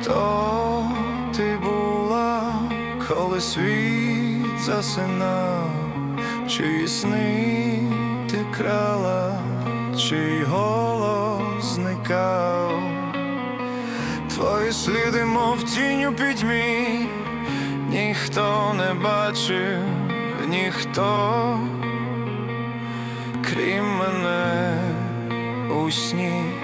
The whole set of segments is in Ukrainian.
Хто ти була, коли світ засинав, чиї сни ти крала, чий голос зникав, твої сліди, мов тінь у підьмі, ніхто не бачив, ніхто, крім мене у сні.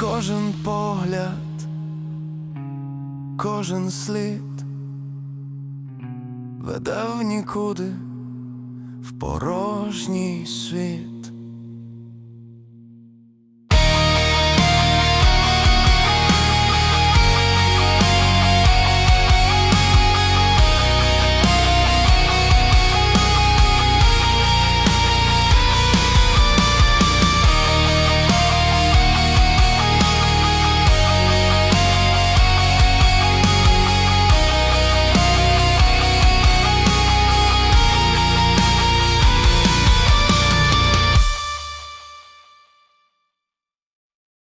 кожен погляд, кожен слід веде в нікуди в порожній світ.